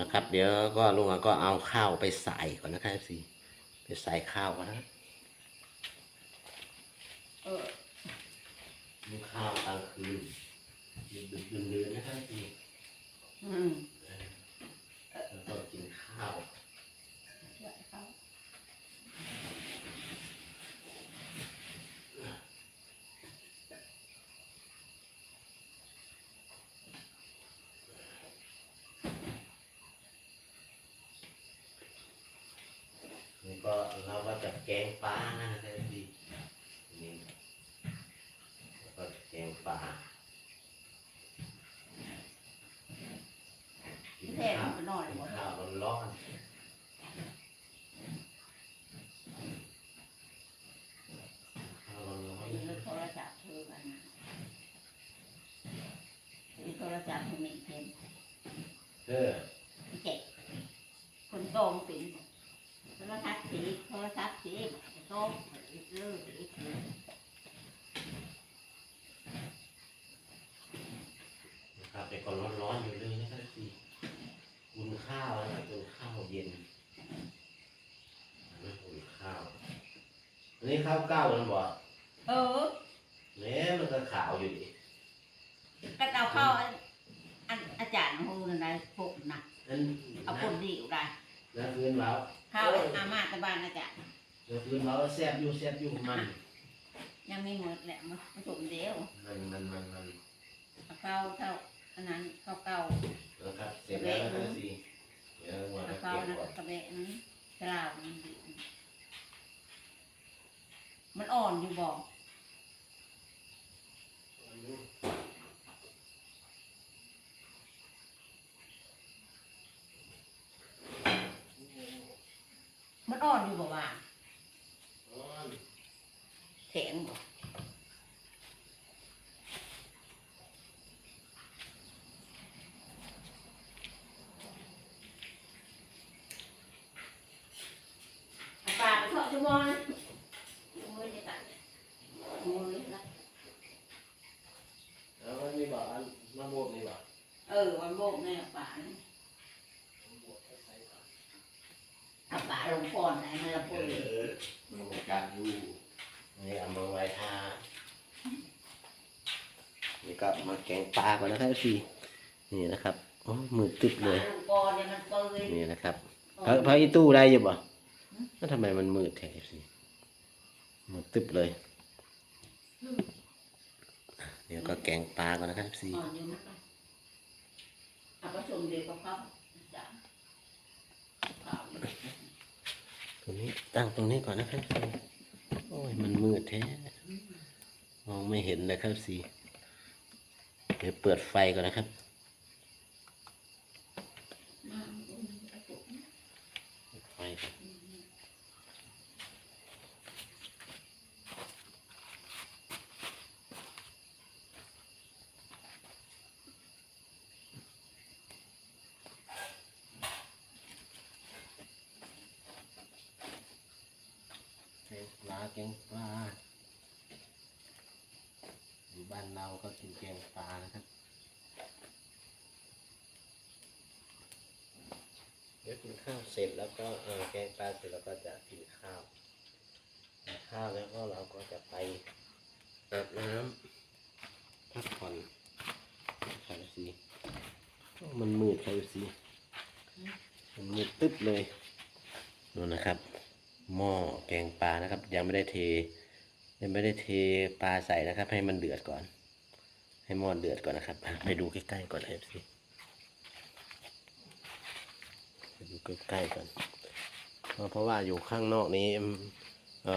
นะครับ เดี๋ยวก็ลุงก็เอาข้าวไปใส่ก่อนนะครับสิไปใส่ข้าวก่อนนะเออมีข้าวกลางคืนดึกดึกๆดื่นๆนะครับสิอืมแล้วก็กินข้าว ช่วยเขา นี่ก็เราก็ จะแกงปลานะครับสินี่แล้วก็แกงปลากินแท้ข้าวมันนอนกินหมดข้าวร้อนๆข้าวร้อนมีโทรศัพท์เธอกันนะมีโทรศัพท์คนนี้เห็นๆเออ เจ็บคนโตมเป็น โทรศัพท์สีโทรศัพท์สีโตมเลือดอีกทีนะครับแต่ก่อนร้อนๆอยู่เลยนะครับสิอุ่นข้าวนะครับอุ่นข้าวเย็นไม่อุ่นข้าวอันนี้ข้าวเก้ามันบอกเออเนี่ยมันก็ขาวอยู่ดิก็เอาเข้าอันอันอาจารย์ฮูนั่นได้พวกน่ะนั่นเอาคนดีอยู่ได้ นั่นพื้นเราเข้าอามาตะบ้านอาจารย์นั่นพื้นเราแซ่บอยู่แซ่บอยู่มัน ยังมีหมดแหละมันผสมเดียวมันมันมันมันเอาเข้าเข้าอันนั้นเข้าเก่านะครับเสร็จแล้วนะครับสิเดี๋ยววันเอานี้เข้าเก็บนะก่อนกระเบะนั้นกระลาวมันดีมันอ่อนอยู่บอก มันอ่อนอยู่บอกว่าแข็งบอกเอาปลาไปทอดชั่วโมงนะมือจะตัดมือนะ แล้วมันมีบอกอันมะม่วงมีบอก เออวันโบกเนี่ยป่าเนี่ยเอาป่าลงก่อนไหนมันละ เอ ปุย อมันการอยู่นี่เอามาไว้ทานี่ ก็มาแกงปลาก่อนนะครับสินี่นะครับโอ้มือตึบเลป่ายลงก่อนเนี่ยมันเปื่อยนี่นะครับพระพระอีตู้ได้อยู่บ่แล้วทำไมมันมืดแท้สิมืดตึบเลย เดี๋ยวก็แกงปลาก่อนนะครับสิอ่อนอยู่นะคะเอาผสมเดียวกับเขาจ้ะเอาตรงนี้ตั้งตรงนี้ก่อนนะครับสิโอ้ยมันมืดแท้มองไม่เห็นเลยครับสิเดี๋ยวเปิดไฟก่อนนะครับมาอุ้มกระปุกนะเก่อนแกงปลาแกงปลาอยู่บ้านเรา ก็กินแกงปลานะครับ เดี๋ยวกินข้าวเสร็จแล้วก็เออแกงปลาเสร็จแล้วก็จะกินข้าวกินข้าวแล้วก็เราก็จะไปอาบน้ำพักผ่อนใครสิโอ้มันมืดใครสิมันมืดตึ๊บเลยนู่นนะครับ หม้อแกงปลานะครับ ยังไม่ได้เทยังไม่ได้เทปลาใส่นะครับ ให้มันเดือดก่อน ให้หม้อเดือดก่อนนะครับ ไปดูใกล้ๆก่อนเลยสิไปดูใกล้ๆกันเอ่อเพราะว่าอยู่ข้างนอกนี้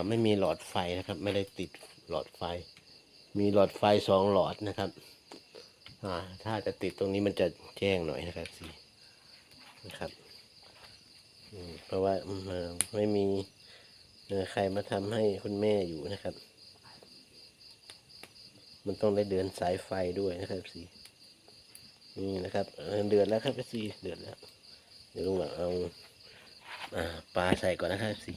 ไม่มีหลอดไฟนะครับ ไม่ได้ติดหลอดไฟ มีหลอดไฟสองหลอดนะครับถ้าจะติดตรงนี้มันจะแจ้งหน่อยนะครับสินะครับเพราะว่าไม่มีใครมาทำให้คุณแม่อยู่นะครับ มันต้องได้เดินสายไฟด้วยนะครับสินี่นะครับเดือดแล้วครับสิเดือดแล้ว เดี๋ยวลุงเอาอ่าปลาใส่ก่อนนะครับสี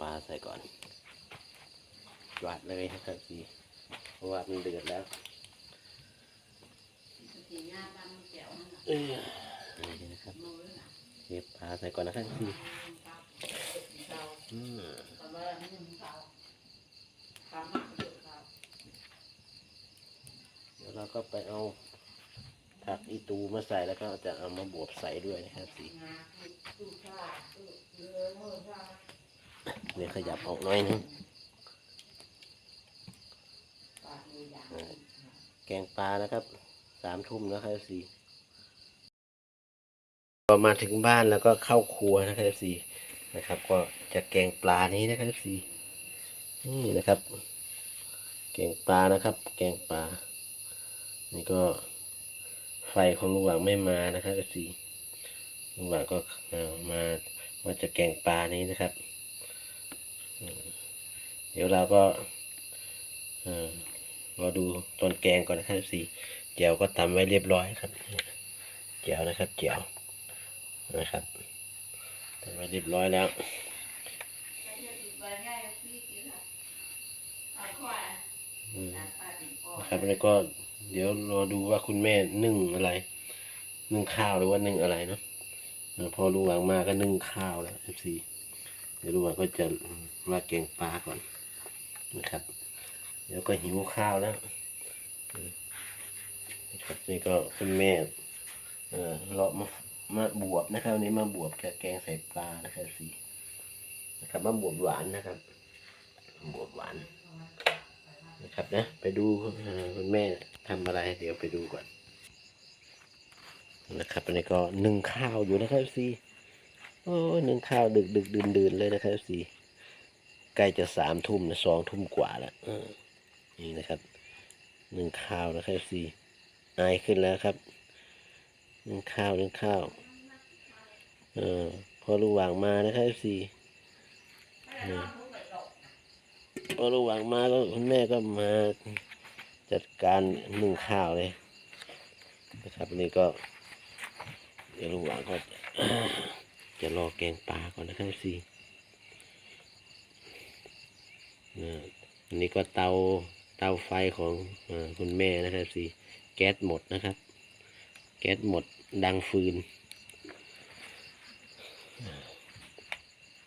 ปลาใส่ก่อนหวาดเลยนะครับสิเพราะว่ามันเดือดแล้วเออนี่นะครับเก็บปลาใส่ก่อนนะครับพี่ครับเราอืม ตอนแรกนี่มันเขาทำมาก เดี๋ยวเราก็ไปเอาผักอีตูมาใส่แล้วก็จะเอามาบวบใส่ด้วยนะครับสีงาคือตู้ชาตู้เรือมือชาเดี๋ยวขยับออกหน่อยนึงปากมืออย่างแกงปลานะครับสามทุ่มนะครับสีพอมาถึงบ้านแล้วก็เข้าครัวนะครับสีนะครับ ก็จะแกงปลานี้นะครับสี นี่นะครับ แกงปลานะครับ แกงปลา นี่ก็ไฟของลุงหวังไม่มานะครับสีลุงหวังก็มามาจะแกงปลานี้นะครับ เดี๋ยวเราก็เรอดูตอนแกงก่อนนะครับสีแจวก็ตำไว้เรียบร้อยครับแจวนะครับแจวนะครับตำไว้เรียบร้อยแล้ว ไม่ใช่ติดใบง่ายพี่กินค่ะเอาข้อ อืม ตัดปลาติดคอ นะครับแล้วก็เดี๋ยวรอดูว่าคุณแม่นึ่งอะไร นึ่งข้าวหรือว่านึ่งอะไรเนาะพอลุงหวังมาก็นึ่งข้าวแล้วเอฟซีเดี๋ยวลุงหวังก็จะว่าแกงปลาก่อนนะครับ เดี๋ยวก็หิวข้าวแล้วนะครับนี่ก็คุณแม่เออเลาะมามาบวบนะครับวันนี้มาบวบกับแกงใส่ปลานะครับสีนะครับมาบวบหวานนะครับบวบหวาน นะครับนะ ไปดูพ่อคุณแม่ทำอะไรเดี๋ยวไปดูก่อน นะครับอันนี้ก็นึ่งข้าวอยู่นะครับซีโอ้นึ่งข้าวดึกดึกดื่นดื่นเลยนะครับซีใกล้จะสามทุ่มนะสองทุ่มกว่าแล้วนี่นะครับนึ่งข้าวนะครับซีอายขึ้นแล้วครับนึ่งข้าวนึ่งข้าว เออพอรู้วางมานะครับซี พอรู้วางมาก็คุณแม่ก็มาจัดการนึ่งข้าวเลยนะครับนนี้ก็ เดี๋ยวลุงหวางก็จะรอแกงปลาก่อนนะครับสินะอันนี้ก็เตาเตาไฟของอคุณแม่นะครับสิแก๊สหมดนะครับ แก๊สหมดดังฟืน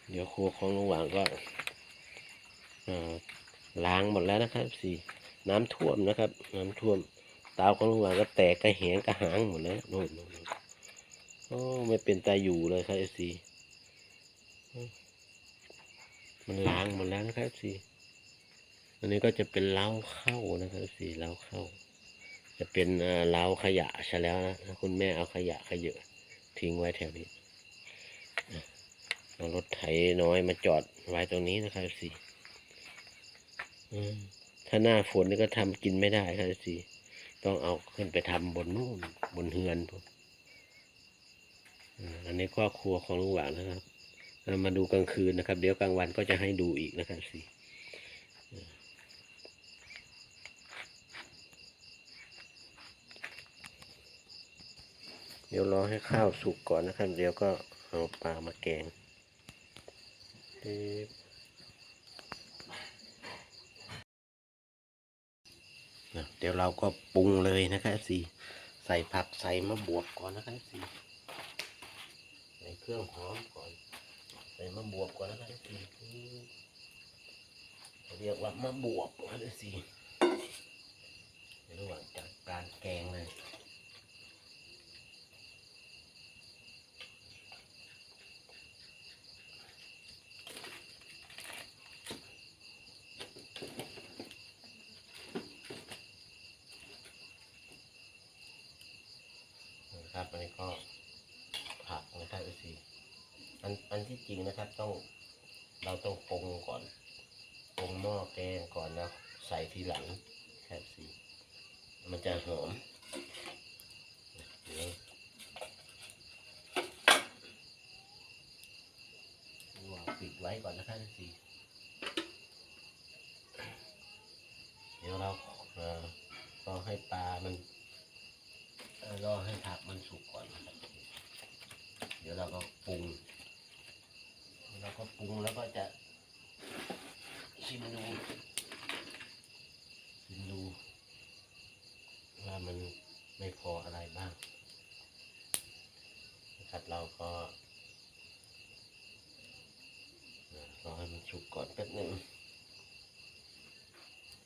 เดี๋ยวครัวของลุงหว่างก็ ล้างหมดแล้วนะครับสิน้ำท่วมนะครับ น้ำท่วมเตาของลุงหวางก็แตกกระแหงกระหางหมดแล้วโน่นโโอ้ไม่เป็นตาอยู่เลยครับเอซีมันล้างหมดแล้วนะครับเอซีอันนี้ก็จะเป็นเล้าเข้านะครับเอซีเล้าเข้า จะเป็นเล้าขยะใช่แล้วนะคุณแม่เอาขยะขยะทิ้งไว้แถวนี้เอารถไถน้อยมาจอดไว้ตรงนี้นะครับเอซี ถ้าหน้าฝนนี่ก็ทำกินไม่ได้ครับเอซีต้องเอาขึ้นไปทำบนนู่นบนเฮือนพวกอ่าอันนี้ครอบครัวของลุงหวานนะครับมาดูกลางคืนนะครับ เดี๋ยวกลางวันก็จะให้ดูอีกนะครับสิเดี๋ยวรอให้ข้าวสุกก่อนนะครับ เดี๋ยวก็เอาปลามาแกงปึ๊บอะ เดี๋ยวเราก็ปรุงเลยนะครับสิใส่ผักใส่มะบวบก่อนนะครับสิใส่เครื่องหอมก่อน ใส่มะบวบก่อนนะครับสิเรียกว่ามะบวบนะครับสิในระหว่างจัดการแกงเลยนะครับ อันนี้ก็ผักนะครับสิอันอันที่จริงนะครับต้องเราต้องปรุงก่อนปรุงหม้อแกงก่อนแล้วใส่ทีหลังครับสิมันจะหอมเดี๋ยวางปิดไว้ก่อนนะครับสิเดี๋ยวเราเอ่อรอให้ปลามัน รอให้ผักมันสุกก่อนนะครับเดี๋ยวเราก็ปรุงเราก็ปรุงแล้วก็จะชิมดูชิมดูว่ามันไม่พออะไรบ้างนะครับเราก็รอให้มันสุกก่อนแป๊บหนึ่ง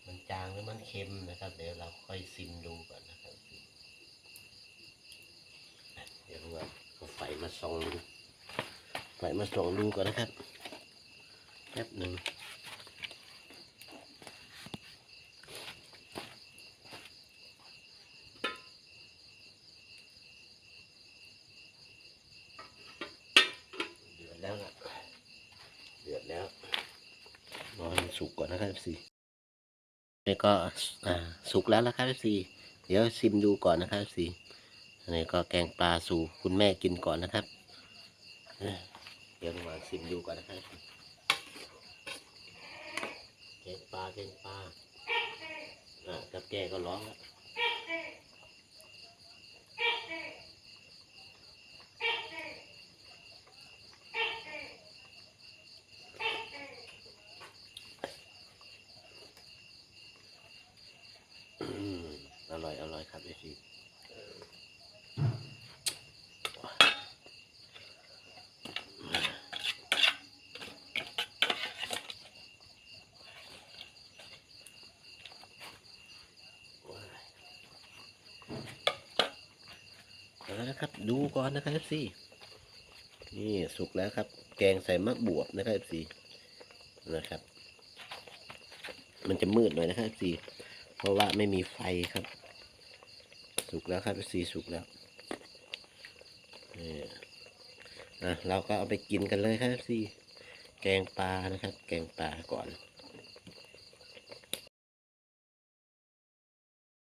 มันจางหรือมันเค็มนะครับ เดี๋ยวเราค่อยซิมดูก่อนนะครับ ดี๋ยวว่าเอาไฟมาส่องดูไฟมาส่องดูก่อนนะครับแป๊บหนึ่งเดือดแล้วล่ะเดือดแล้วรอให้มันสุกก่อนนะครับสินี่ก็อ่าสุกแล้วนะครับสิเดี๋ยวซิมดูก่อนนะครับสิ อันนี้ก็แกงปลาสู่คุณแม่กินก่อนนะครับเอ้ยเดี๋ยวมาชิมดูก่อนนะครับแกงปลาแกงปลาอะกับแกก็ร้องแล้วอร่อย อร่อยครับเอซี เอาละนะครับ ดูก่อ นนะครับสินี่สุกแล้วครับ แกงใส่มะบวบนะครับสินะครับ มันจะมืดหน่อยนะครับสิเพราะว่าไม่มีไฟครับ สุกแล้วครับสีสุกแล้วนี่อะเราก็เอาไปกินกันเลยครับสิแกงปลานะครับ แกงปลาก่อน